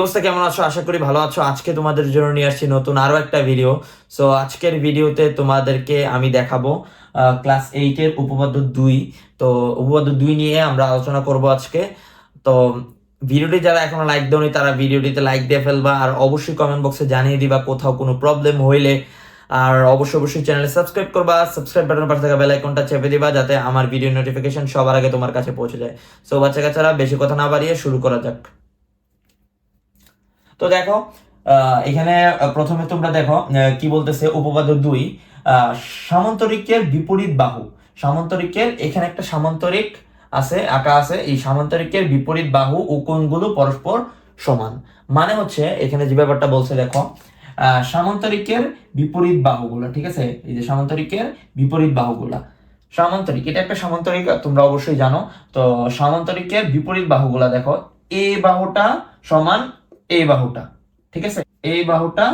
অবস্থা? কেমন আছো? আশা করি ভালো আছো। আজকে তোমাদের জন্য নিয়ে আসছি নতুন আরও একটা ভিডিও সো আজকের ভিডিওতে তোমাদেরকে আমি দেখাবো ক্লাস এইটের উপপাদ্য দুই। তো, উপপাদ্য দুই নিয়ে আমরা আলোচনা করব আজকে। তো ভিডিওটি যারা এখনও লাইক দেওনি, তারা ভিডিওটিতে লাইক দিয়ে ফেলবা। আর অবশ্যই কমেন্ট বক্সে জানিয়ে দিবা কোথাও কোনো প্রবলেম হইলে। আর অবশ্যই অবশ্যই চ্যানেলে সাবস্ক্রাইব করবা। সাবস্ক্রাইব বাটনের পাশে থাকা বেল আইকনটা চেপে দিবা, যাতে আমার ভিডিও নোটিফিকেশন সবার আগে তোমার কাছে পৌঁছে যায়। সো বাচ্চা কাচ্চারা বেশি কথা না বাড়িয়ে শুরু করা যাক। তো দেখো এখানে প্রথমে তোমরা দেখো কি বলতেছে উপপাদ্য দুই সামান্তরিকের বিপরীত বাহু। সামান্তরিকের, এখানে একটা সামান্তরিক আছে, আঁকা আছে, এই সামান্তরিকের বিপরীত বাহু ও কোণগুলো পরস্পর সমান। মানে হচ্ছে, এখানে যে ব্যাপারটা বলছে, দেখো সামান্তরিকের বিপরীত বাহুগুলা, ঠিক আছে? এই যে সামান্তরিকের বিপরীত বাহুগুলা। সামান্তরিক, এটা একটা সামান্তরিক, তোমরা অবশ্যই জানো। তো সামান্তরিকের বিপরীত বাহুগুলা, দেখো, এ বাহুটা সমান এই বাহুটা, ঠিক আছে? এই বাহুটা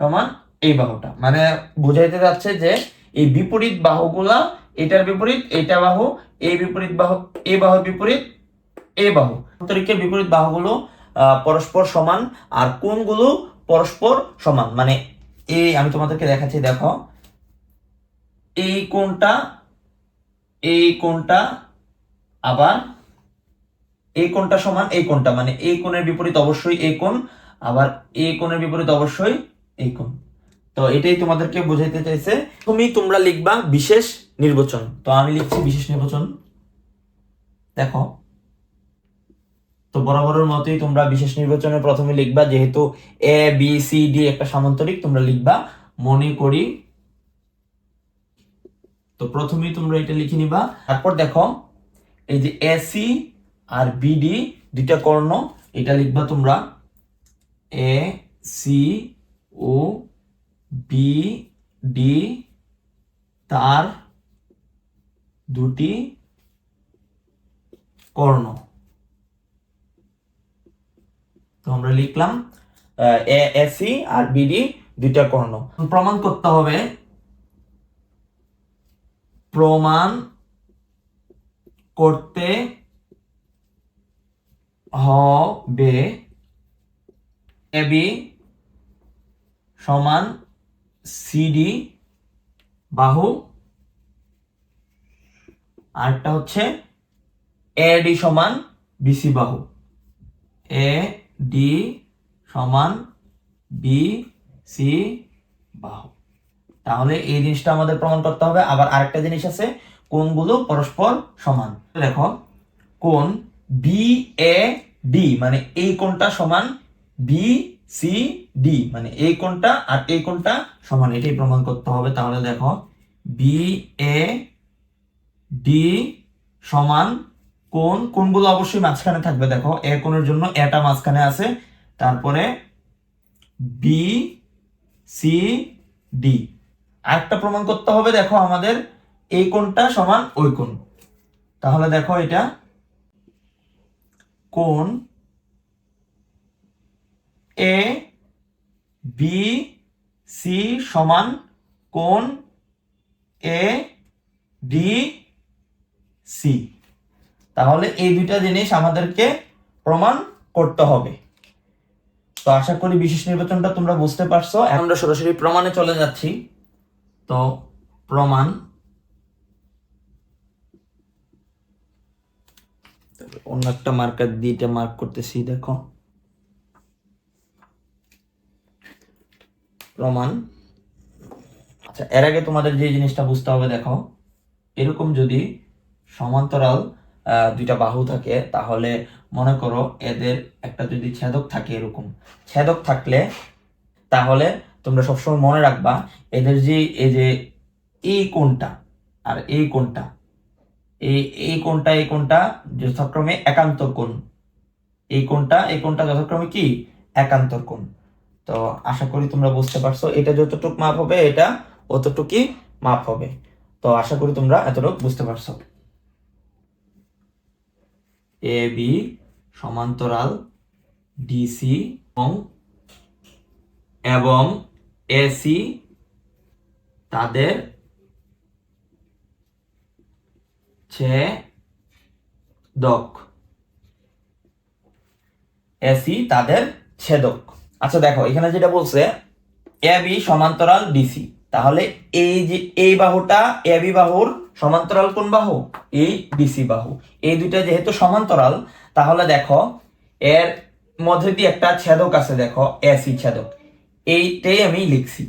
সমান এই বাহুটা। মানে বোঝাইতে যাচ্ছে যে এই বিপরীত বাহুগুলা এটার বিপরীত, এইটা বাহু, এই বিপরীত বাহু, এই বাহুর বিপরীত, এই বাহু। সামান্তরিকের বিপরীত বাহুগুলো পরস্পর সমান আর কোনগুলো পরস্পর সমান। মানে এই আমি তোমাদেরকে দেখাচ্ছি, দেখো। এই কোনটা এই কোনটা আবার এই কোণটা সমান এই কোণটা মানে এই কোণের বিপরীত অবশ্যই এই কোণ, আবার এই কোণের বিপরীত অবশ্যই এই কোণ। তো এটাই তোমাদেরকে বোঝাইতে চাইছে। তুমি তোমরা লিখবা বিশেষ নির্বাচন। তো আমি লিখছি বিশেষ নির্বাচন। দেখো, তো বরাবরের মতোই তোমরা বিশেষ নির্বাচনে প্রথমে লিখবা, যেহেতু এ বি সি ডি একটা সামান্তরিক, তোমরা লিখবা, মনে করি। তো প্রথমেই তোমরা এটা লিখে নিবা। তারপর দেখো, এই যে এসি আর বিডি দুইটা কর্ণ, এটা লিখবা তোমরা A C O B D তার দুটি কর্ণ। তো আমরা লিখলাম এ এসি আর বিডি দুইটা কর্ণ। প্রমাণ করতে হবে, প্রমাণ করতে হবে এবি সমান সিডি বাহু। আরেকটা হচ্ছে এডি সমান বিসি বাহু। এ ডি সমান বি সি বাহু। তাহলে এই জিনিসটা আমাদের প্রমাণ করতে হবে। আবার আরেকটা জিনিস আছে কোণগুলো পরস্পর সমান? দেখো কোণ বি এ ডি মানে এই কোণটা সমান বি সি ডি মানে এই কোণটা আর এই কোণটা সমান, এটাই প্রমাণ করতে হবে। তাহলে দেখো বি এ ডি সমান কোন কোণগুলো অবশ্যই মাঝখানে থাকবে দেখো। এ কোণের জন্য এটা মাঝখানে আছে। তারপরে বি সি ডি আরেকটা প্রমাণ করতে হবে দেখো আমাদের এই কোণটা সমান ওই কোণ। তাহলে দেখো এটা কোণ এ বি সি সমান কোন এ ডি সি। তাহলে এই দুইটা জিনিস আমাদেরকে প্রমাণ করতে হবে। তো আশা করি বিশেষ নির্বাচনটা তোমরা বুঝতে পারছ। এখন সরাসরি প্রমাণে চলে যাচ্ছি। তো প্রমাণ অন্য একটা মার্কার দিয়ে মার্ক করতেছি, দেখো। প্রমাণ আচ্ছা এর আগে তোমাদের যে জিনিসটা বুঝতে হবে, দেখো। এরকম যদি সমান্তরাল দুইটা বাহু থাকে, তাহলে মনে করো এদের একটা যদি ছেদক থাকে এরকম। ছেদক থাকলে তাহলে তোমরা সবসময় মনে রাখবা, এদের যে, এই যে, এই কোনটা আর এই কোণটা এই এই কোণটা এই কোণটা যথাক্রমে একান্তর কোণ। এই কোণটা এই কোণটা যথাক্রমে কি? একান্তর কোণ। তো আশা করি তোমরা বুঝতে পারছ, এটা যতটুক মাপ হবে, এটা অতটুকুই মাপ হবে। তো আশা করি তোমরা এতটুকু বুঝতে পারছ। এ, বি সমান্তরাল ডিসি এবং এবং এসি তাদের ছেদক এসি তাদের ছেদক। আচ্ছা দেখো, এখানে যেটা বলছে, এ সমান্তরাল ডিসি। তাহলে এই যে এই বাহুটা, এ বাহুর সমান্তরাল কোন বাহু? এই ডিসি বাহু। এই দুইটা যেহেতু সমান্তরাল, তাহলে দেখো, এর মধ্যে দিয়ে একটা ছেদক আছে, দেখো, এসি ছেদক। এইটাই আমি লিখছি।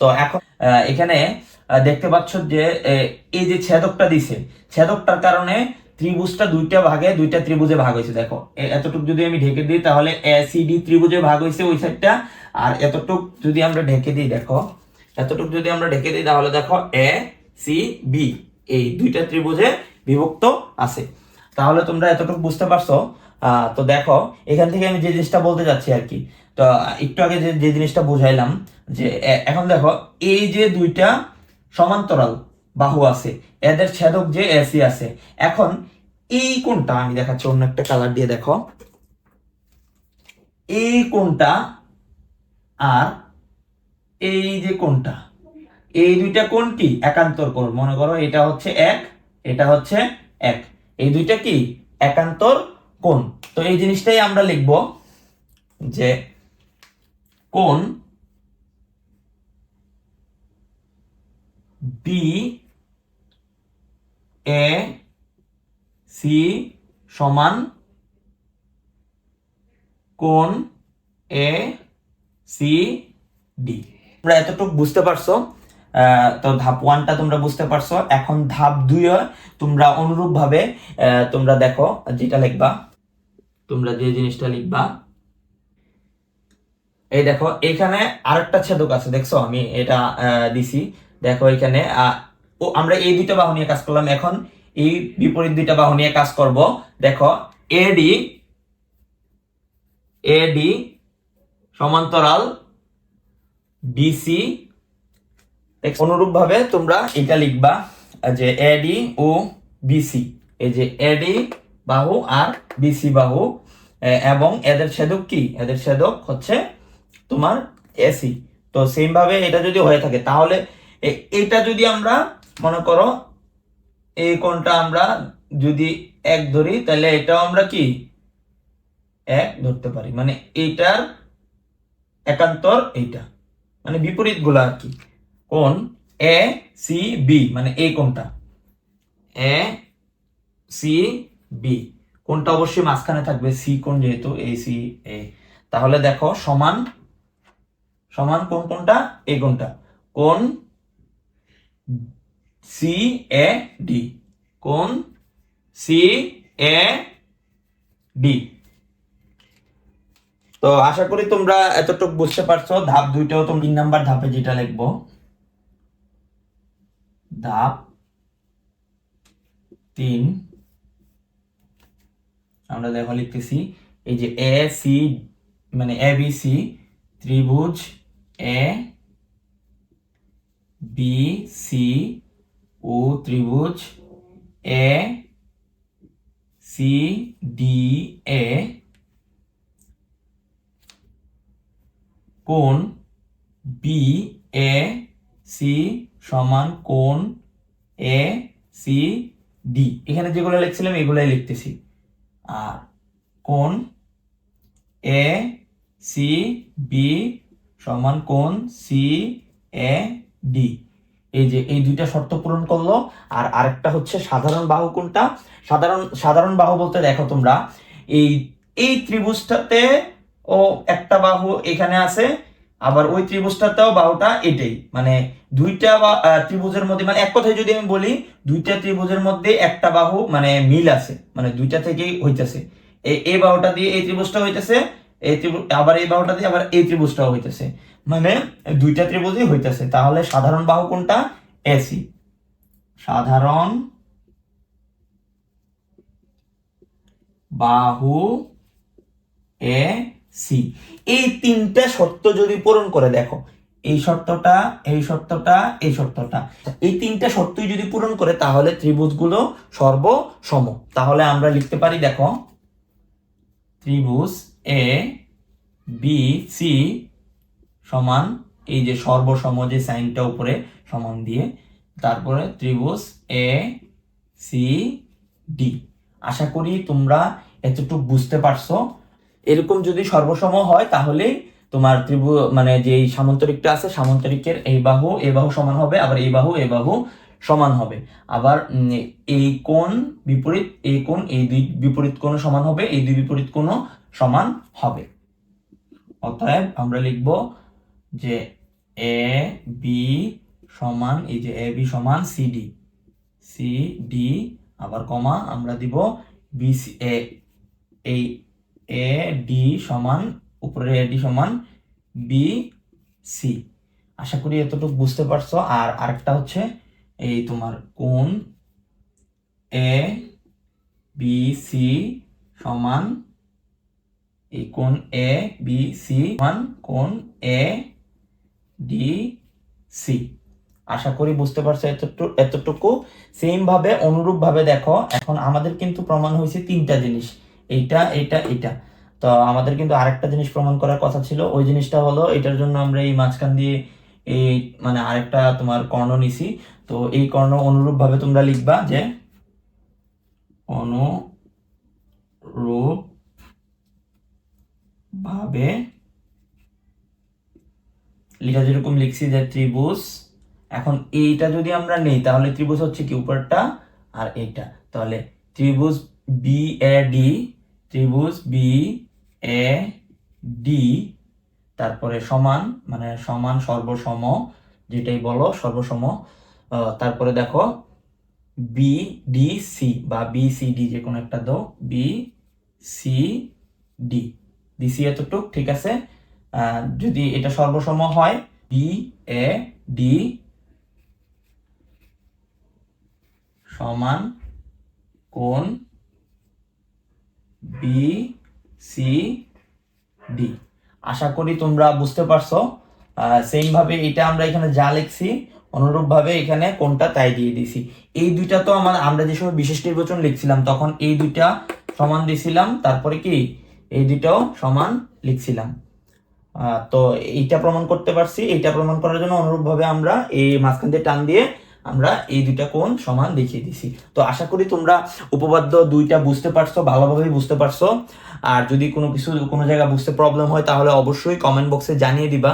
তো এখন এখানে দেখতে পাচ্ছ যে এই যে ছেদকটা দিছে, ছেদকটার কারণে ত্রিভুজটা দুইটা ভাগে, দুইটা ত্রিভুজে ভাগ হয়েছে, দেখো। এ- এতটুক যদি আমি ঢেকে দিই, তাহলে এসিডি ত্রিভুজে ভাগ হয়েছে ওই সাইডটা আর এতটুক যদি আমরা ঢেকে দিই, দেখো, এতটুক যদি আমরা ঢেকে দিই, তাহলে দেখো, এ, সি, বি, এই দুইটা ত্রিভুজে বিভক্ত আছে। তাহলে তোমরা এতটুকু বুঝতে পারছ? তো দেখো, এখান থেকে আমি যে জিনিসটা বলতে যাচ্ছি আর কি, তো একটু আগে যে যে জিনিসটা বুঝাইলাম, যে এখন দেখো, এই যে দুইটা সমান্তরাল বাহু আছে, এদের ছেদক যে এসি আছে। এখন এই কোনটা আমি দেখাচ্ছি, অন্য একটা কালার দিয়ে দেখো। এই কোনটা আর এই যে কোনটা এই দুইটা কোণ কি? একান্তর কোণ। মনে করো এটা হচ্ছে এক, এটা হচ্ছে এক। এই দুইটা কি? একান্তর কোণ। তো এই জিনিসটাই আমরা লিখব যে কোণ বি এ সি সমান কোণ এ সি ডি তোমরা এতটুকু বুঝতে পারছ? তো ধাপ ওয়ানটা তোমরা বুঝতে পারছ। এখন ধাপ দুই তোমরা অনুরূপ ভাবে তোমরা দেখো যেটা লিখবা। তোমরা যে জিনিসটা লিখবা। এই দেখো, এখানে আরেকটা ছেদক আছে, দেখছ? আমি এটা দিছি। দেখো এখানে ও, আমরা এই দুইটা বাহু নিয়ে কাজ করলাম। এখন এই বিপরীত দুইটা বাহু নিয়ে কাজ করব। দেখো, এডি এডি সমান্তরাল বিসি অনুরূপ ভাবে তোমরা এটা লিখবা, যে এডি ও বিসি। এই যে এডি বাহু আর বিসি বাহু এবং এদের ছেদক কি? এদের ছেদক হচ্ছে তোমার এসি। তো সেম ভাবে এটা যদি হয়ে থাকে, তাহলে এটা যদি আমরা মনে করো এই কোণটা আমরা যদি এক ধরি, তাহলে এটাও আমরা কি? এক ধরতে পারি। মানে এইটার একান্তর এইটা। মানে বিপরীতগুলা আর কি। কোণ এ, সি, বি মানে এই কোণটা। A, C, B. কোনটা অবশ্যই মাঝখানে থাকবে, সি কোন যেহেতু, এ, সি, এ। তাহলে দেখো, সমান সমান কোন কোনটা এই কোনটা কোন সি এ ডি কোন? সি এ ডি তো আশা করি তোমরা এতটুকু বুঝতে পারছ। ধাপ দুইটাও তুমি তিন নাম্বার ধাপে যেটা লিখব। ধাপ তিন। আমরা দেখো লিখতেছি, এই যে এ সি মানে এ বি সি ত্রিভুজ এ বি সি ও ত্রিভুজ এ সি ডি এ কোণ বি এ সি সমান কোণ এ সি ডি এখানে যেগুলো লিখছিলাম, এগুলাই লিখতেছি। আর কোণ এ সি বি সমান কোণ সি এ ডি। এই যে এই দুইটা শর্ত পূরণ করল, আর আরেকটা হচ্ছে সাধারণ বাহু কোনটা? সাধারণ সাধারণ বাহু বলতে দেখো তোমরা, এই এই ত্রিভুজটাতে ও একটা বাহু এখানে আছে, আবার ওই ত্রিভুজটাতেও বাহুটা এটাই। মানে দুইটা ত্রিভুজের মধ্যে মানে এক কথায় যদি আমি বলি, দুইটা ত্রিভুজের মধ্যে একটা বাহু মানে মিল আছে মানে দুইটা থেকেই হইতেছে। এই বাহুটা দিয়ে এই ত্রিভুজটা হইতেছে, এই ত্রিভুজ আবার এই বাহুটা দিয়ে আবার এই ত্রিভুজটাও হইতেছে। মানে দুইটা ত্রিভুজই হইতেছে। তাহলে সাধারণ বাহু কোনটা? এসি। সাধারণ বাহু এ সি এই তিনটা শর্ত যদি পূরণ করে দেখো, এই শর্তটা এই শর্তটা এই শর্তটা। এই তিনটা শর্তই যদি পূরণ করে, তাহলে ত্রিভুজগুলো সর্বসম। তাহলে আমরা লিখতে পারি, দেখো, ত্রিভুজ এ, বি, সি সমান, এই যে সর্বসম যে সাইনটা উপরে, সমান দিয়ে, তারপরে ত্রিভুজ এ সি ডি আশা করি তোমরা এতটুকু বুঝতে পারছ। এরকম যদি সর্বসম হয়, তাহলেই তোমার ত্রিভু মানে যে সামান্তরিকটা আছে, সামান্তরিকের এই বাহু এই বাহু সমান হবে, আবার এই বাহু এই বাহু সমান হবে। আবার এই কোণ বিপরীত, এই কোণ, এই দুই বিপরীত কোণ সমান হবে, এই দুই বিপরীত কোণ সমান হবে। অতএব আমরা লিখব যে এ বি সমান, এই যে এ বি সমান সিডি সি ডি আবার কমা, আমরা দিব বি সি এ এই এ ডি সমান উপরে এ ডি সমান বি সি আশা করি এতটুকু বুঝতে পারছ। আর আরেকটা হচ্ছে এই তোমার কোন এ বি সি সমান, এই কোন এ বি সি সমান কোন এ ডি সি। আশা করি বুঝতে পারছ এতটুকু এতটুকু। সেম ভাবে অনুরূপ ভাবে দেখো, এখন আমাদের কিন্তু প্রমাণ হয়েছে তিনটা জিনিস। এইটা এইটা এটা তো আমাদের কিন্তু আরেকটা জিনিস প্রমাণ করার কথা ছিল। ওই জিনিসটা হলো, এটার জন্য আমরা এই মাঝখান দিয়ে এই মানে আরেকটা তোমার কর্ণ নিছি। তো এই কর্ণ অনুরূপ ভাবে তোমরা লিখবা যে অনুরূপ ভাবে লিখা যেরকম লিখছি যে ত্রিভুজ, এখন এইটা যদি আমরা নেই, তাহলে ত্রিভুজ হচ্ছে কি উপরটা আর এইটা? তাহলে ত্রিভুজ বি এ ডি ত্রিভুজ বি এ ডি তারপরে সমান মানে সমান সর্বসম, যেটাই বলো, সর্বসম তারপরে দেখো বি ডি সি বা বি সি ডি যে কোনো একটা দাও বি সি ডি ডিসি এতটুক, ঠিক আছে? যদি এটা সর্বসম হয় বি এ ডি সমান কোন বি সি ডি আশা করি তোমরা বুঝতে পারছ। সেম ভাবে এটা আমরা এখানে যা লিখছি অনুরূপ ভাবে এখানে কোনটা তাই দিয়ে দিছি। এই দুইটা তো আমার, আমরা যে সময় বিশেষ নির্বাচন লিখছিলাম, তখন এই দুইটা সমান দিছিলাম, তারপরে কি? এই দুইটাও সমান লিখছিলাম। তো এইটা প্রমাণ করতে পারছি। এইটা প্রমাণ করার জন্য অনুরূপভাবে আমরা এই মাঝখান দিয়ে টান দিয়ে আমরা এই দুইটা কোণ সমান দেখিয়ে দিছি। তো আশা করি তোমরা উপপাদ্য দুইটা বুঝতে পারছ ভালোভাবে বুঝতে পারছ। আর যদি কোনো কিছু কোনো জায়গা বুঝতে প্রবলেম হয়, তাহলে অবশ্যই কমেন্ট বক্সে জানিয়ে দিবা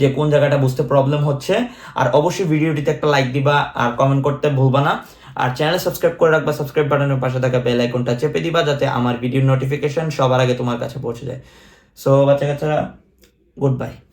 যে কোন জায়গাটা বুঝতে প্রবলেম হচ্ছে। আর অবশ্যই ভিডিওটিতে একটা লাইক দিবা আর কমেন্ট করতে ভুলবা না। আর চ্যানেল সাবস্ক্রাইব করে রাখবা সাবস্ক্রাইব বাটনের পাশে থাকা বেল আইকনটা চেপে দিবা, যাতে আমার ভিডিওর নোটিফিকেশন সবার আগে তোমার কাছে পৌঁছে যায়। সো বাচ্চা কাচ্চারা goodbye.